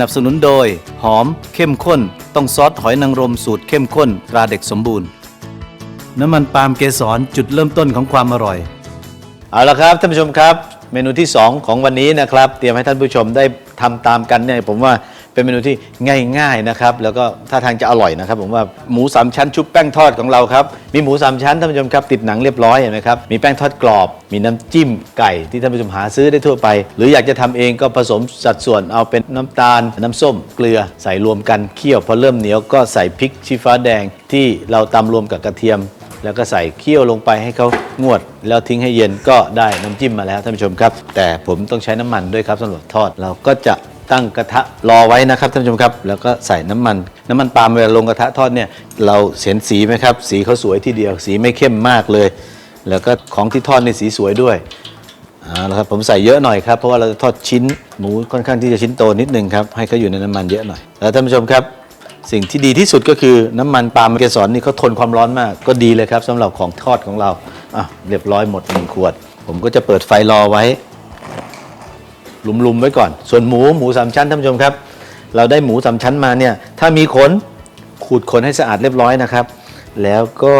นับสนุนโดย หอม เข้มข้น ต้องซอสหอยนางรมสูตรเข้มข้นตราเด็กสมบูรณ์ น้ำมันปาล์มเกสรจุดเริ่มต้นของความอร่อย เอาละครับท่านผู้ชมครับ เมนูที่ 2 ของวันนี้นะครับ เตรียมให้ท่านผู้ชมได้ทำตามกันเนี่ยผมว่า เป็นเมนูที่ง่ายๆนะครับ แล้วก็ท่าทางจะอร่อยนะครับ ผมว่าหมูสามชั้นชุบแป้งทอดของเราครับมีหมูสามชั้นท่านผู้ชมครับติดหนังเรียบร้อยเห็นไหมครับมีแป้งทอดกรอบ มีน้ำจิ้มไก่ที่ท่านผู้ชมหาซื้อได้ทั่วไป หรืออยากจะทำเองก็ผสมสัดส่วนเอาเป็นน้ำตาล น้ำส้มเกลือใส่รวมกันเคี่ยวพอเริ่มเหนียวก็ใส่พริกชี้ฟ้าแดงที่เราตำรวมกับกระเทียม แล้วก็ใส่เคี่ยวลงไปให้เขางวด แล้วทิ้งให้เย็นก็ได้น้ำจิ้มมาแล้วท่านผู้ชมครับ แต่ผมต้องใช้น้ำมันด้วยครับสำหรับทอดเราก็จะ ตั้งกระทะรอไว้นะครับท่านผู้ชมครับ แล้วก็ใส่น้ำมัน น้ำมันปาล์มเวลาลงกระทะทอดเนี่ยเราเห็นสีไหมครับ สีเขาสวยทีเดียว สีไม่เข้มมากเลย แล้วก็ของที่ทอดในสีสวยด้วยเอาละครับผมใส่เยอะหน่อยครับเพราะว่าเราจะทอดชิ้นหมูค่อนข้างที่จะชิ้นโตนิดนึงครับให้เขาอยู่ในน้ำมันเยอะหน่อยแล้วท่านผู้ชมครับ สิ่งที่ดีที่สุดก็คือน้ำมันปาล์มเกสรนี่เขาทนความร้อนมากก็ดีเลยครับสำหรับของทอดของเราอะเรียบร้อยหมดหนึ่งขวด ผมก็จะเปิดไฟรอไว้ ลุมๆไว้ก่อน ส่วนหมูหมูสามชั้นท่านผู้ชมครับ เราได้หมูสามชั้นมาเนี่ยถ้ามีขนขูดขนให้สะอาดเรียบร้อยนะครับ แล้วก็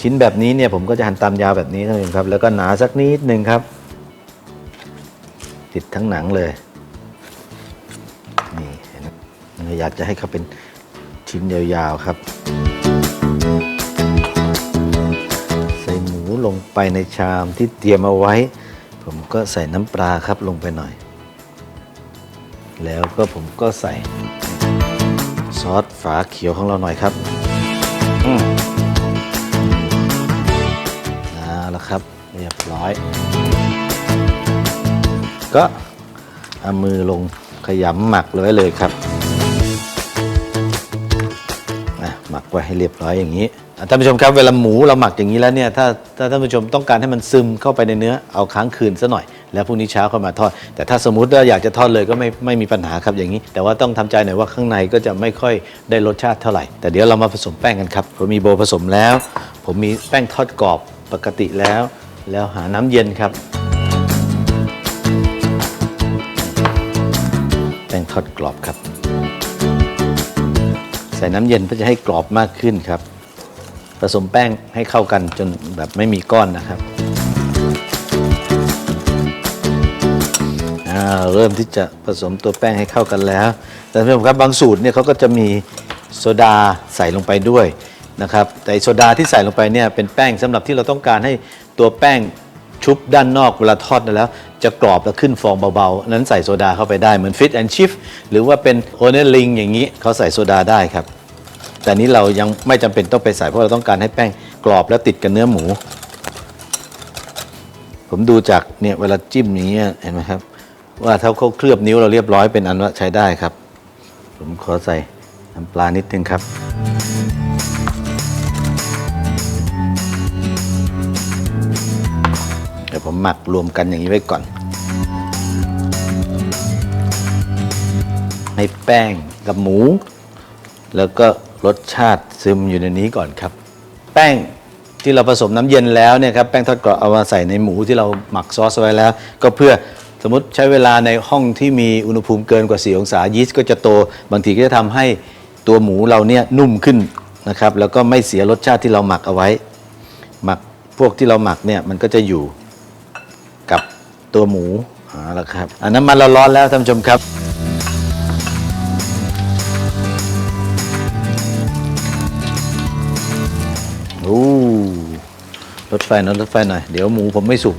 ชิ้นแบบนี้เนี่ยผมก็จะหั่นตามยาวแบบนี้ท่านผู้ชมครับ แล้วก็หนาสักนิดหนึ่งครับ ติดทั้งหนังเลยนี่เห็นไหมอยากจะให้เขาเป็นชิ้นยาวๆครับ ใส่หมูลงไปในชามที่เตรียมเอาไว้ ผมก็ใส่น้ำปลาครับลงไปหน่อย แล้วก็ผมก็ใส่ ซอสฝาเขียวของเราหน่อยครับอืมเอาละครับ เรียบร้อย ก็เอามือลงขยำหมักเลยเลยครับหมักไว้ให้เรียบร้อยอย่างนี้ ท่านผู้ชมครับเวลาหมูเราหมักอย่างนี้แล้วเนี่ยถ้าถ้าท่านผู้ชมต้องการให้มันซึมเข้าไปในเนื้อเอาค้างคืนซะหน่อย แล้วพรุ่งนี้เช้าเข้ามาทอด แต่ถ้าสมมติว่าอยากจะทอดเลยก็ไม่ไม่มีปัญหาครับอย่างนี้ แต่ว่าต้องทำใจหน่อยว่าข้างในก็จะไม่ค่อยได้รสชาติเท่าไหร่ แต่เดี๋ยวเรามาผสมแป้งกันครับผมมีโบผสมแล้ว ผมมีแป้งทอดกรอบปกติแล้ว แล้วหาน้ำเย็นครับ แป้งทอดกรอบครับ ใส่น้ำเย็นเพื่อจะให้กรอบมากขึ้นครับ ผสมแป้งให้เข้ากันจนแบบไม่มีก้อนนะครับเริ่มที่จะผสมตัวแป้งให้เข้ากันแล้วแต่ท่านผู้ชมครับบางสูตรเนี่ยเขาก็จะมีโซดาใส่ลงไปด้วยนะครับแต่โซดาที่ใส่ลงไปเนี่ยเป็นแป้งสำหรับที่เราต้องการให้ตัวแป้งชุบด้านนอกเวลาทอดแล้ว จะกรอบแล้วขึ้นฟองเบาๆ นั้นใส่โซดาเข้าไปได้เหมือนฟิตแอนชิฟหรือว่าเป็นโอเนลิงอย่างนี้เขาใส่โซดาได้ครับ แต่นี้เรายังไม่จำเป็นต้องไปใส่เพราะเราต้องการให้แป้งกรอบแล้วติดกับเนื้อหมู ผมดูจากเนี่ยเวลาจิ้มอย่างเงี้ยเห็นไหมครับ ว่าถ้าเขาเคลือบนิ้วเราเรียบร้อยเป็นอันว่าใช้ได้ครับ ผมขอใส่น้ำปลานิดนึงครับเดี๋ยวผมหมักรวมกันอย่างนี้ไว้ก่อน ให้แป้งกับหมู แล้วก็ รสชาติซึมอยู่ในนี้ก่อนครับ แป้งที่เราผสมน้ำเย็นแล้วเนี่ยครับแป้งทอดกรอบเอามาใส่ในหมูที่เราหมักซอสไว้แล้ว ก็เพื่อสมมติใช้เวลาในห้องที่มีอุณหภูมิเกินกว่า 4 องศายีสต์ก็จะโต บางทีก็จะทำให้ตัวหมูเราเนี่ยนุ่มขึ้นนะครับแล้วก็ไม่เสียรสชาติที่เราหมักเอาไว้ หมักพวกที่เราหมักเนี่ยมันก็จะอยู่กับตัวหมูเอาละครับอันน้ำมันเราร้อนแล้วท่านผู้ชมครับ รถไฟนะรถไฟหน่อย เดี๋ยวหมูผมไม่สุก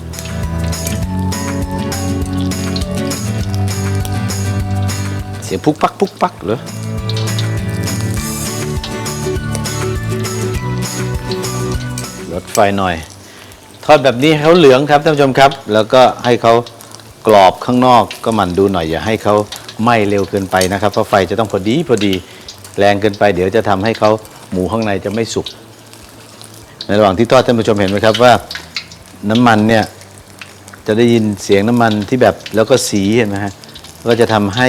เสียงพุกปักพุกปักเหรอรถไฟหน่อย ทอดแบบนี้เขาเหลืองครับท่านผู้ชมครับ แล้วก็ให้เขากรอบข้างนอกก็มันดูหน่อย อย่าให้เขาไหม้เร็วเกินไปนะครับเพราะไฟจะต้องพอดีพอดีแรงเกินไป เดี๋ยวจะทำให้เขาหมูข้างในจะไม่สุก ในระหว่างที่ทอดท่านผู้ชมเห็นไหมครับว่าน้ำมันเนี่ยจะได้ยินเสียงน้ำมันที่แบบแล้วก็สีเห็นไหมฮะก็จะทำให้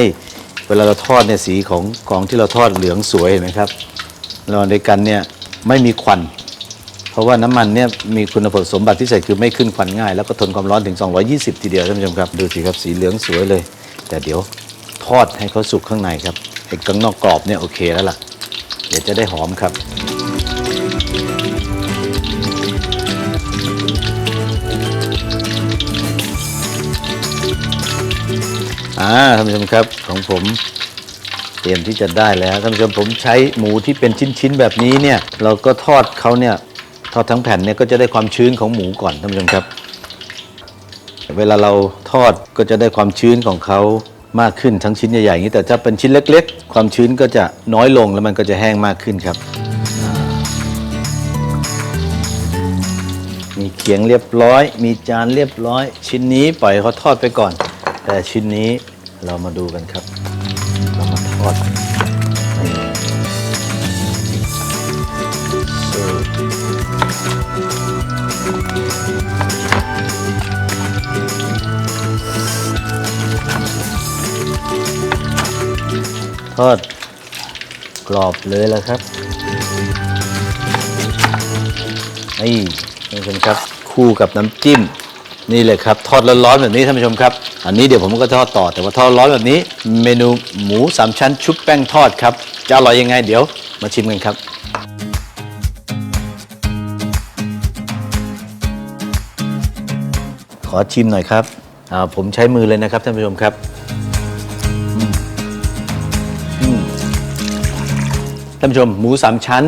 เวลาเราทอดเนี่ยสีของของที่เราทอดเหลืองสวยเห็นไหมครับระหว่างเดียวกันเนี่ยไม่มีควัน เพราะว่าน้ำมันเนี่ยมีคุณสมบัติพิเศษคือไม่ขึ้นควันง่าย แล้วก็ทนความร้อนถึง 220 ทีเดียวท่านผู้ชมครับดูสิครับสีเหลืองสวยเลย แต่เดี๋ยวทอดให้เขาสุกข้างในครับไอ้ข้างนอกกรอบเนี่ยโอเคแล้วล่ะ เดี๋ยวจะได้หอมครับ อ่าท่านผู้ชมครับของผมเตรียมที่จะได้แล้วท่านผู้ชมผมใช้หมูที่เป็นชิ้นๆแบบนี้เนี่ย เราก็ทอดเขาเนี่ยทอดทั้งแผ่นเนี่ยก็จะได้ความชื้นของหมูก่อนท่านผู้ชมครับ เวลาเราทอดก็จะได้ความชื้นของเขามากขึ้นทั้งชิ้นใหญ่ๆอย่างนี้แต่ถ้าเป็นชิ้นเล็ก ๆ ความชื้นก็จะน้อยลงแล้วมันก็จะแห้งมากขึ้นครับ มีเขียงเรียบร้อย มีจานเรียบร้อย ชิ้นนี้ปล่อยเขาทอดไปก่อน แต่ชิ้นนี้ เรามาดูกันครับ เรามาทอดทอดกรอบเลยแล้วครับนี่ท่านผู้ชมครับ คู่กับน้ำจิ้ม นี่เลยครับทอดร้อนๆแบบนี้ท่านผู้ชมครับ อันนี้เดี๋ยวผมก็ทอดต่อแต่ว่าทอดร้อนแบบนี้ เมนูหมูสามชั้นชุบแป้งทอดครับจะอร่อยยังไงเดี๋ยวมาชิมกันครับขอชิมหน่อยครับ ผมใช้มือเลยนะครับท่านผู้ชมครับท่านผู้ชมหมูสามชั้น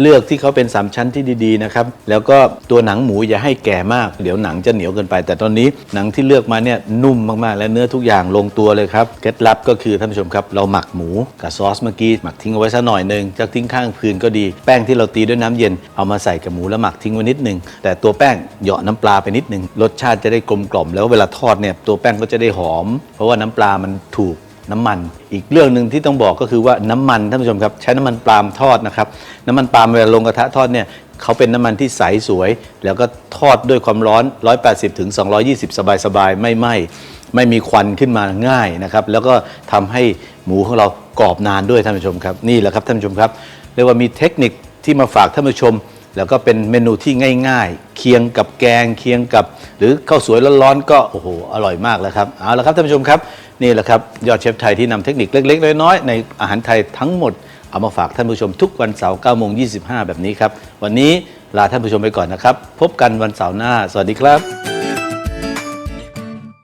เลือกที่เขาเป็นสามชั้นที่ดีๆนะครับแล้วก็ตัวหนังหมูอย่าให้แก่มาก เดี๋ยวหนังจะเหนียวเกินไป แต่ตอนนี้หนังที่เลือกมาเนี่ยนุ่มมากๆ และเนื้อทุกอย่างลงตัวเลยครับเคล็ดลับก็คือท่านผู้ชมครับ เราหมักหมูกับซอสเมื่อกี้หมักทิ้งเอาไว้สักหน่อยหนึ่งจะทิ้งข้างคืนก็ดี แป้งที่เราตีด้วยน้ำเย็นเอามาใส่กับหมูแล้วหมักทิ้งไว้นิดหนึ่งแต่ตัวแป้งเหยาะน้ำปลาไปนิดหนึ่งรสชาติจะได้กลมกล่อมแล้วเวลาทอดเนี่ยตัวแป้งก็จะได้หอม เพราะว่าน้ำปลามันถูก น้ำมัน อีกเรื่องหนึ่งที่ต้องบอกก็คือว่าน้ำมันท่านผู้ชมครับใช้น้ำมันปาล์มทอดนะครับน้ำมันปาล์มเวลาลงกระทะทอดเนี่ยเขาเป็นน้ำมันที่ใสสวย แล้วก็ทอดด้วยความร้อน 180ถึง220 สบายๆ ไม่ไหม้ไม่มีควันขึ้นมาง่ายนะครับ แล้วก็ทำให้หมูของเรากรอบนานด้วยท่านผู้ชมครับ นี่แหละครับท่านผู้ชมครับเรียกว่ามีเทคนิคที่มาฝากท่านผู้ชม แล้วก็เป็นเมนูที่ง่าย ๆ เคียงกับแกงเคียงกับ หรือข้าวสวยร้อนๆก็โอ้โหอร่อยมากแล้วครับเอาละครับท่านผู้ชมครับ นี่แหละครับยอดเชฟไทยที่นำเทคนิคเล็กๆน้อยๆในอาหารไทยทั้งหมด เอามาฝากท่านผู้ชมทุกวันเสาร์9โมง25 แบบนี้ครับ วันนี้ลาท่านผู้ชมไปก่อนนะครับ พบกันวันเสาร์หน้า สวัสดีครับ